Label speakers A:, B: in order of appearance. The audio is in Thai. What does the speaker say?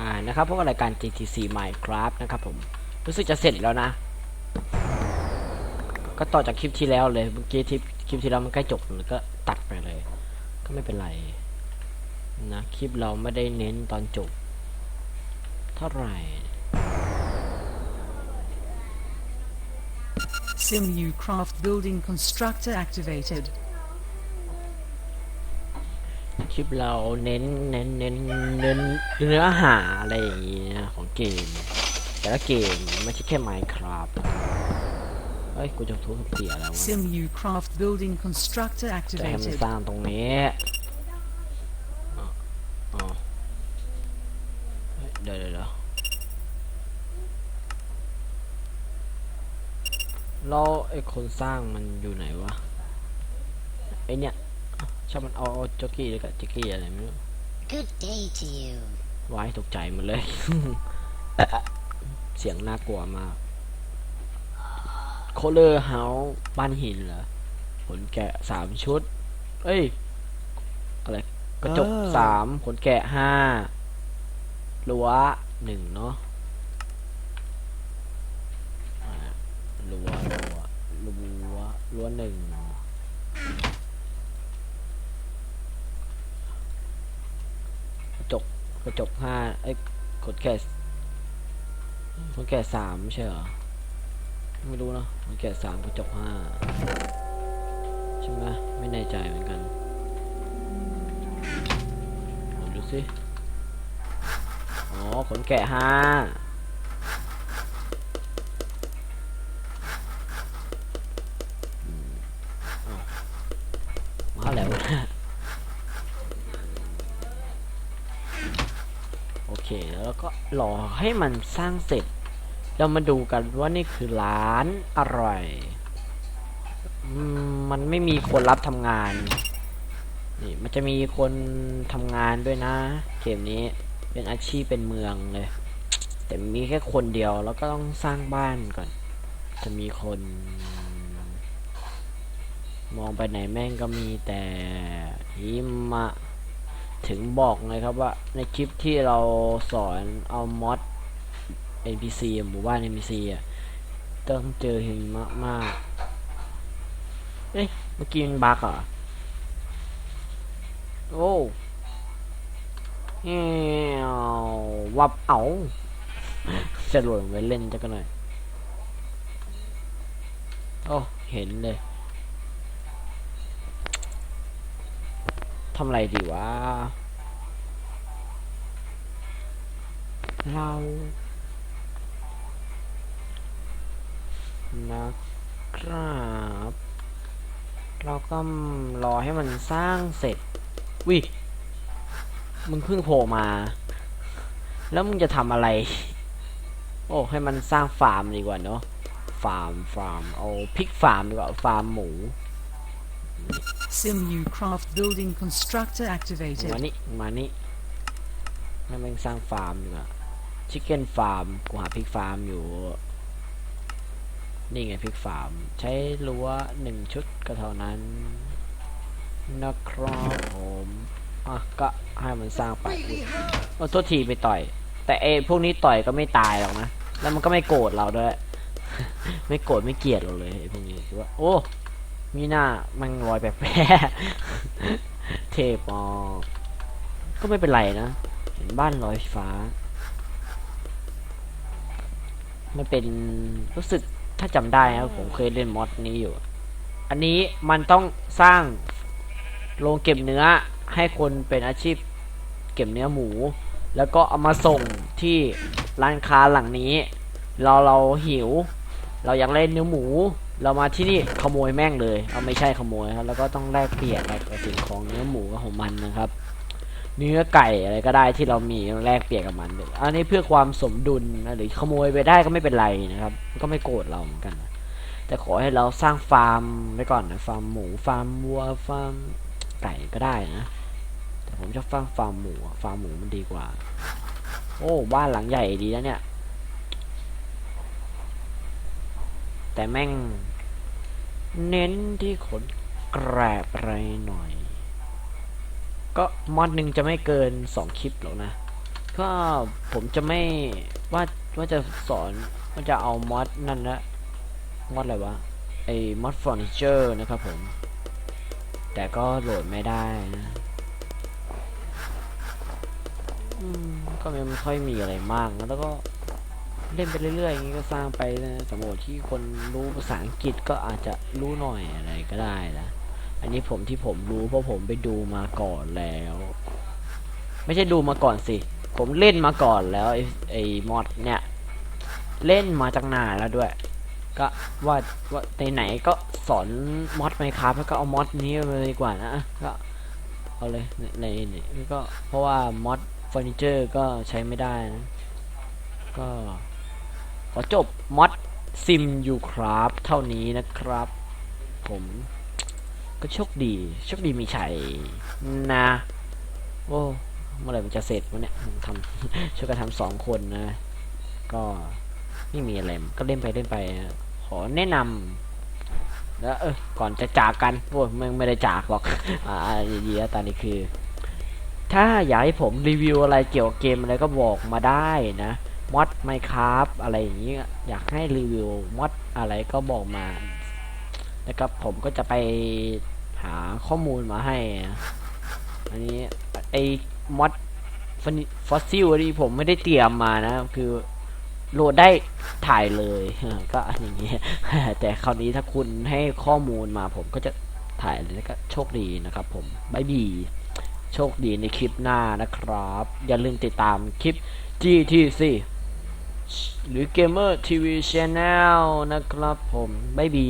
A: อ่านะครับพวกรายการ GTC Minecraft นะครับผมรู้สึกจะเสร็จแล้วนะ ก็ต่อจากคลิปที่แล้วเลยเมื่อกี้ที่คลิปที่แล้วมันใกล้จบแล้วก็ตัดไปเลย ก็ไม่เป็นไรนะคลิปเราไม่ได้เน้นตอนจบ เท่าไหร่
B: Simu Craft Building Constructor activated.
A: คลิปเราเน้นเน้นเน้นเน้นเนื้อหาอะไรอย่างงี้นะของเกม แต่ละเกมไม่ใช่แค่ Minecraft เฮ้ยกูจะทุบเสียแล้ววะ
B: Simu Craft Building Constructor
A: จะให้มัน
B: activated.
A: สร้างตรงนี้อ๋ออ๋อเฮ้ยเดี๋ยวเดี๋ยวเดี๋ยวแล้วไอ้คนสร้างมันอยู่ไหนวะไอเนี่ยอะ ช่างมันเอาเอาจ็อกกี้แล้วกับจ็อกกี้อะไรไม่รู้
C: Good day to you.
A: ไว้ตกใจหมดเลย เสียงน่ากลัวมากโคเลอร์เฮาส์บ้านหินเหรอขนแกะสามชุด เอ้ย อะไร กระจก
B: เออ
A: สามขนแกะห้ารั้วหนึ่งเนาะอ่ารั้วรั้วรั้วรั้วหนึ่งกระจ กระจกห้าเอ้ยขนแก่คนแก่สามใช่เหรอไม่รู้เนาะขนแก่สามกระจกห้าใช่ไหมไม่แน่ใจเหมือนกันดูสิอ๋อขนแกะห้าอืมอ้าวมาแล้วะ โอ เคแล้วก็รอให้มันสร้างเสร็จ เรามาดูกันว่านี่คือร้านอะไรอืมมันไม่มีคนรับทำงาน นี่มันจะมีคนทำงานด้วยนะ เกมนี้เป็นอาชีพเป็นเมืองเลย แต่มีแค่คนเดียวแล้วก็ต้องสร้างบ้านก่อน จะมีคน มองไปไหนแม่งก็มีแต่หิมะ ถึงบอกเลยครับว่าในคลิปที่เราสอนเอามอด NPC หมู่บ้าน NPC อะต้องเจอหิมะมากเอ๊ะเมื่อกี้มันบักเหรอโอ้เอ้ววับเอาจะหล่นไว้เล่นจักหน่อยโอ้เห็นเลย ทำอะไรดีวะ เรา นะครับ เราก็รอให้มันสร้างเสร็จ วิ มึงเพิ่งโผล่มา แล้วมึงจะทำอะไร โอ้ ให้มันสร้างฟาร์มดีกว่าเนาะ ฟาร์ม ฟาร์ม เอาพริกฟาร์มดีกว่า ฟาร์มหมู
B: Simu Craft Building Constructor
A: มา
B: activated.
A: นี่ มานี่ให้มันสร้างฟาร์มดีกว่าชิคเก้นฟาร์มกูหาพริกฟาร์มอยู่ นี่ไงพริกฟาร์ม ใช้รั้วหนึ่งชุดก็เท่านั้นนะครับผมอะก็ให้มันสร้างไปอุ๊ยเอาตัวทีไปต่อย แต่เอพวกนี้ต่อยก็ไม่ตายหรอกนะ แล้วมันก็ไม่โกรธเราด้วย ไม่โกรธไม่เกลียดเราเลยไอ้พวกนี้คือว่า โอ้ มีหน้ามันลอยแปลกๆเทปอกก็ไม่เป็นไรนะ เห็นบ้านลอยฟ้า มันเป็นรู้สึกถ้าจำได้นะผมเคยเล่นมอดนี้อยู่ อันนี้มันต้องสร้างโรงเก็บเนื้อให้คนเป็นอาชีพเก็บเนื้อหมู แล้วก็เอามาส่งที่ร้านค้าหลังนี้ เราเราหิว เราอยากเล่นเนื้อหมู เรามาที่นี่ขโมยแม่งเลยเอาไม่ใช่ขโมยครับแล้วก็ต้องแลกเปลี่ยนกับสิ่งของเนื้อหมูกับของมันนะครับ เนื้อไก่อะไรก็ได้ที่เรามีแลกเปลี่ยนกับมันอันนี้เพื่อความสมดุลนะหรือขโมยไปได้ก็ไม่เป็นไรนะครับ ก็ไม่โกรธเราเหมือนกัน แต่ขอให้เราสร้างฟาร์มไว้ก่อนนะฟาร์มหมูฟาร์มวัวฟาร์มไก่ก็ได้นะแต่ผมชอบฟาร์มฟาร์มหมูฟาร์มหมูมันดีกว่า โอ้บ้านหลังใหญ่ดีนะเนี่ยแต่แม่ง เน้นที่ขนแกรบอะไรหน่อย ก็มอดหนึ่งจะไม่เกินสองคลิปหรอกนะ ก็ผมจะไม่ว่าว่าจะสอนว่าจะเอามอดนั่นนะมอดอะไรวะไอ้มอดฟอร์นิเจอร์นะครับผม แต่ก็โหลดไม่ได้นะก็ไม่ค่อยมีอะไรมากนะแล้วก็ เล่นไปเรื่อยๆอย่างนี้ก็สร้างไปนะสมมติที่คนรู้ภาษาอังกฤษก็อาจจะรู้หน่อยอะไรก็ได้นะ อันนี้ผมที่ผมรู้เพราะผมไปดูมาก่อนแล้ว ไม่ใช่ดูมาก่อนสิ ผมเล่นมาก่อนแล้วไอ้ไอ้มอดเนี่ย เล่นมาจากนานแล้วด้วย ก็ว่าว่าไหนๆก็สอนมอดไหมครับแล้วก็เอามอดนี้ไปเลยดีกว่านะก็เอาเลยในในในก็เพราะว่ามอดเฟอร์นิเจอร์ก็ใช้ไม่ได้นะ ก็ ขอจบมอดซิมอยู่ครับเท่านี้นะครับ ผมก็โชคดีโชคดีมีชัยนะโอ้เมื่อไหร่มันจะเสร็จวะเนี่ยทำช่วยกันทำสองคนนะ ก็ไม่มีอะไรก็เล่นไปเล่นไป ขอแนะนำแล้วเออก่อนจะจากกันโอ้ยไม่ไม่ได้จากหรอกอ่าดีๆตอนนี้คือ ถ้าอยากให้ผมรีวิวอะไรเกี่ยวกับเกมอะไรก็บอกมาได้นะ มอดไมครับอะไรอย่างนี้อยากให้รีวิวมอดอะไรก็บอกมานะครับผมก็จะไปหาข้อมูลมาให้ อันนี้ไอ้มอดฟอสซิลที่ผมไม่ได้เตรียมมานะ คือโหลดได้ถ่ายเลยก็อย่างนี้ แต่คราวนี้ถ้าคุณให้ข้อมูลมาผมก็จะถ่ายเลยแล้วก็โชคดีนะครับ ผมบายบีโชคดีในคลิปหน้านะครับ อย่าลืมติดตามคลิป GTC หรือ Gamer TV Channel นะครับผมบายบี